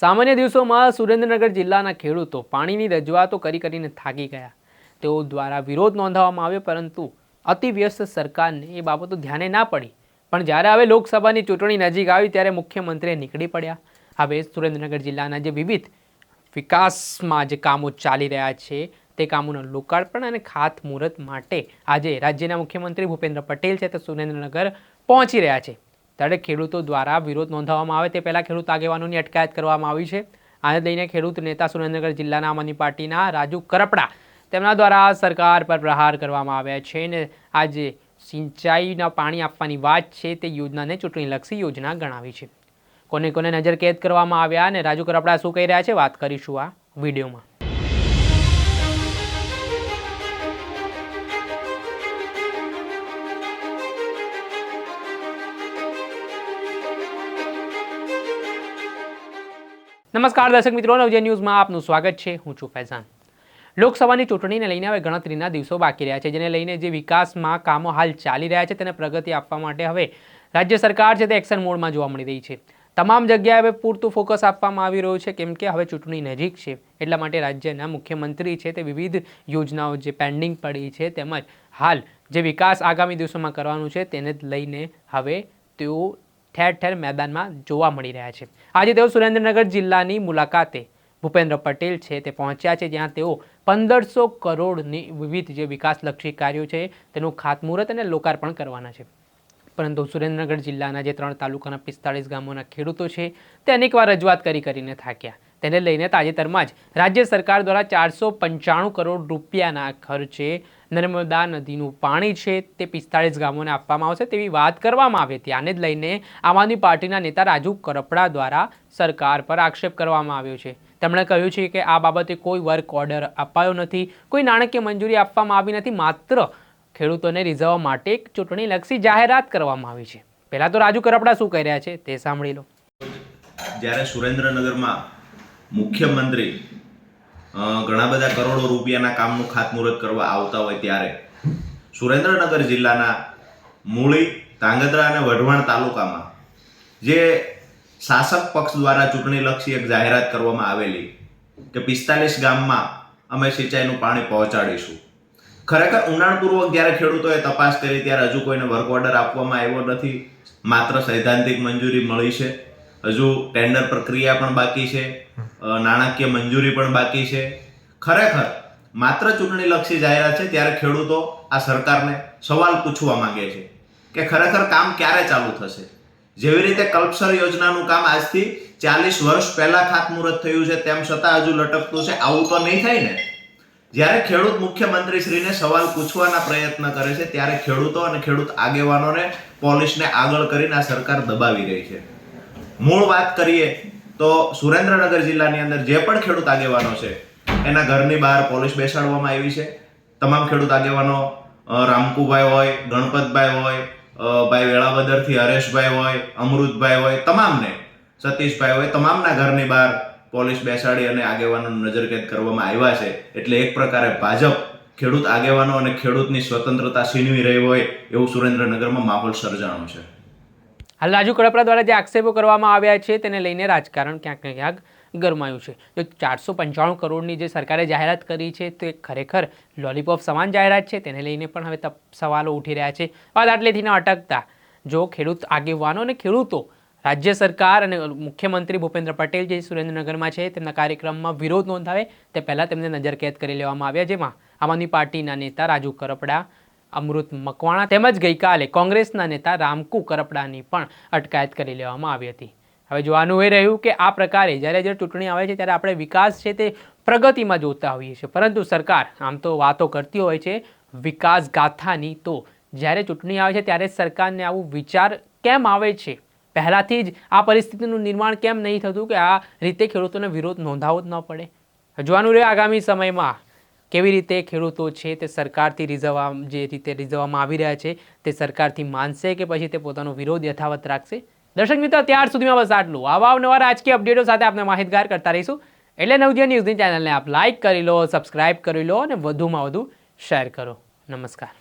સામાન્ય દિવસોમાં સુરેન્દ્રનગર જિલ્લાના ખેડૂતો પાણીની રજૂઆતો કરી કરીને થાકી ગયા. તેઓ દ્વારા વિરોધ નોંધાવવામાં આવ્યો, પરંતુ અતિવ્યસ્ત સરકારને એ બાબતો ધ્યાને ના પડી. પણ જ્યારે હવે લોકસભાની ચૂંટણી નજીક આવી, ત્યારે મુખ્યમંત્રી નીકળી પડ્યા. હવે સુરેન્દ્રનગર જિલ્લાના જે વિવિધ વિકાસમાં જે કામો ચાલી રહ્યા છે, તે કામોના લોકાર્પણ અને ખાતમુહૂર્ત માટે આજે રાજ્યના મુખ્યમંત્રી ભૂપેન્દ્ર પટેલ છે, તે સુરેન્દ્રનગર પહોંચી રહ્યા છે. ત્યારે ખેડૂતો દ્વારા વિરોધ નોંધાવવામાં આવે તે પહેલાં ખેડૂત આગેવાનોની અટકાયત કરવામાં આવી છે. આને લઈને ખેડૂત નેતા સુરેન્દ્રનગર જિલ્લાના આમ પાર્ટીના રાજુ કરપડા તેમના દ્વારા સરકાર પર પ્રહાર કરવામાં આવ્યા છે ને આજે સિંચાઈના પાણી આપવાની વાત છે તે યોજનાને ચૂંટણીલક્ષી યોજના ગણાવી છે. કોને કોને નજર કેદ કરવામાં આવ્યા અને રાજુ કરપડા શું કહી રહ્યા છે? વાત કરીશું આ વિડીયોમાં. નમસ્કાર દર્શક મિત્રો નવજે ન્યૂઝમાં આપનું સ્વાગત છે. હું છું ફૈઝાન. લોકસભાની ચૂંટણીને લઈને હવે ગણતરીના દિવસો બાકી રહ્યા છે, જેને લઈને જે વિકાસમાં કામો હાલ ચાલી રહ્યા છે તેને પ્રગતિ આપવા માટે હવે રાજ્ય સરકાર છે તે એક્શન મોડમાં જોવા મળી રહી છે. તમામ જગ્યાએ હવે પૂરતું ફોકસ આપવામાં આવી રહ્યું છે, કેમ કે હવે ચૂંટણી નજીક છે. એટલા માટે રાજ્યના મુખ્યમંત્રી છે તે વિવિધ યોજનાઓ જે પેન્ડિંગ પડી છે તેમજ હાલ જે વિકાસ આગામી દિવસોમાં કરવાનું છે તેને લઈને હવે તેઓ ઠેર ઠેર મેદાનમાં જોવા મળી રહ્યા છે. આજે તેઓ સુરેન્દ્રનગર જિલ્લાની મુલાકાતે ભૂપેન્દ્ર પટેલ છે તે પહોંચ્યા છે જ્યાં તેઓ પંદરસો કરોડની વિવિધ જે વિકાસલક્ષી કાર્યો છે તેનું ખાતમુહૂર્ત અને લોકાર્પણ કરવાના છે. પરંતુ સુરેન્દ્રનગર જિલ્લાના જે ત્રણ તાલુકાના પિસ્તાળીસ ગામોના ખેડૂતો છે તે અનેકવાર રજૂઆત કરી કરીને થાક્યા. તેને લઈને તાજેતરમાં જ રાજ્ય સરકાર દ્વારા ચારસો પંચાણું કરોડ રૂપિયાના ખર્ચે નર્મદા નદીનું પાણી છે તે પિસ્તાળીસ ગામોને આપવામાં આવશે તેવી વાત કરવામાં આવી હતી આને જ લઈને આમ આદમી પાર્ટીના નેતા રાજુ કરપડા દ્વારા સરકાર પર આક્ષેપ કરવામાં આવ્યો છે. તેમણે કહ્યું છે કે આ બાબતે કોઈ વર્ક ઓર્ડર અપાયો નથી, કોઈ નાણાકીય મંજૂરી આપવામાં આવી નથી, માત્ર ખેડૂતોને રીઝવવા માટે એક ચૂંટણીલક્ષી જાહેરાત કરવામાં આવી છે. પહેલાં તો રાજુ કરપડા શું કહી રહ્યા છે તે સાંભળી લો. જ્યારે સુરેન્દ્રનગરમાં મુખ્યમંત્રી ઘણા બધા કરોડો રૂપિયાના કામનું ખાતમુહૂર્ત કરવા આવતા હોય ત્યારે સુરેન્દ્રનગર જિલ્લાના મૂળી, ધાંગધ્રા અને વઢવાણ તાલુકામાં જે શાસક પક્ષ દ્વારા ચૂંટણીલક્ષી એક જાહેરાત કરવામાં આવેલી કે પિસ્તાલીસ ગામમાં અમે સિંચાઈનું પાણી પહોંચાડીશું. ખરેખર ઊંડાણપૂર્વક જ્યારે ખેડૂતોએ તપાસ કરી ત્યારે હજુ કોઈને વર્ક ઓર્ડર આપવામાં આવ્યો નથી. માત્ર સૈદ્ધાંતિક મંજૂરી મળી છે. હજુ ટેન્ડર પ્રક્રિયા પણ બાકી છે. નાણાકીય મંજૂરી પણ બાકી છે. ખરેખર, માત્ર ચૂંટણીલક્ષી જાહેરાત છે ત્યારે ખેડૂતો આ સરકારને સવાલ પૂછવા માંગે છે કે ખરેખર કામ ક્યારે ચાલુ થશે? જેવી રીતે કલ્પસર યોજનાનું કામ આજથી ચાલીસ વર્ષ પહેલા ખાતમુહૂર્ત થયું છે, તેમ છતાં હજુ લટકતું છે. આવું તો નહીં થાય ને? જ્યારે ખેડૂત મુખ્યમંત્રી શ્રીને સવાલ પૂછવાના પ્રયત્ન કરે છે, ત્યારે ખેડૂતો અને ખેડૂત આગેવાનોને પોલીસને આગળ કરીને આ સરકાર દબાવી રહી છે. મૂળ વાત કરીએ તો સુરેન્દ્રનગર જિલ્લાની અંદર જે પણ ખેડૂત આગેવાનો છે, એના ઘરની બહાર પોલીસ બેસાડવામાં આવી છે. તમામ ખેડૂત આગેવાનો રામકુભાઈ હોય, ગણપતભાઈ હોય ભાઈ વેળાવદરથી હરેશભાઈ હોય, અમૃતભાઈ હોય, તમામને, સતીશભાઈ હોય, તમામના ઘરની બહાર પોલીસ બેસાડી અને આગેવાનો નજરકેદ કરવામાં આવ્યા છે. એટલે એક પ્રકારે ભાજપ ખેડૂત આગેવાનો અને ખેડૂતની સ્વતંત્રતા છીનવી રહી હોય એવું સુરેન્દ્રનગરમાં માહોલ સર્જાણો છે. હાલ રાજુ કડપરા દ્વારા જે આક્ષેપો કરવામાં આવ્યા છે તેને લઈને રાજકારણ ક્યાંક ક્યાંક ગરમાયું છે. જો ચારસો પંચાણું કરોડની જે સરકારે જાહેરાત કરી છે તે ખરેખર લોલીપોપ સમાન જાહેરાત છે તેને લઈને પણ હવે સવાલો ઉઠી રહ્યા છે. વાત આટલેથી ન અટકતા. જો ખેડૂત આગેવાનો અને ખેડૂતો રાજ્ય સરકાર અને મુખ્યમંત્રી ભૂપેન્દ્ર પટેલ જે સુરેન્દ્રનગરમાં છે તેમના કાર્યક્રમમાં વિરોધ નોંધાવે તે પહેલાં તેમને નજરકેદ કરી લેવામાં આવ્યા. જેમાં આમ આદમી પાર્ટીના નેતા રાજુ કરપડા અમૃત મકવાણા તેમજ ગઈકાલે કોંગ્રેસના નેતા રામકુ કરપડાની પણ અટકાયત કરી લેવામાં આવી હતી. હવે જોવાનું એ રહ્યું કે આ પ્રકારે જ્યારે જ્યારે ચૂંટણી આવે છે ત્યારે આપણે વિકાસ છે તે પ્રગતિમાં જોતા હોઈએ છીએ. પરંતુ સરકાર આમ તો વાતો કરતી હોય છે, વિકાસ ગાથાની તો. જ્યારે ચૂંટણી આવે છે ત્યારે સરકારને આવું વિચાર કેમ આવે છે? પહેલાંથી જ આ પરિસ્થિતિનું નિર્માણ કેમ નહીં થતું કે આ રીતે ખેડૂતોને વિરોધ નોંધાવો જ ન પડે? જોવાનું રહ્યું આગામી સમયમાં કેવી રીતે ખેડૂતો છે તે સરકારથી રીઝવવા જે રીતે રીઝવવામાં આવી રહ્યા છે તે સરકારથી માનશે કે પછી તે પોતાનો વિરોધ યથાવત રાખશે? દર્શક મિત્રો, ત્યાર સુધીમાં બસ આટલું. આવા અવનવા રાજકીય અપડેટો સાથે આપણે માહિતગાર કરતા રહીશું. એટલે નવજીવન ન્યૂઝની ચેનલને આપ લાઇક કરી લો સબસ્ક્રાઇબ કરી લો અને વધુમાં વધુ શેર કરો. નમસ્કાર.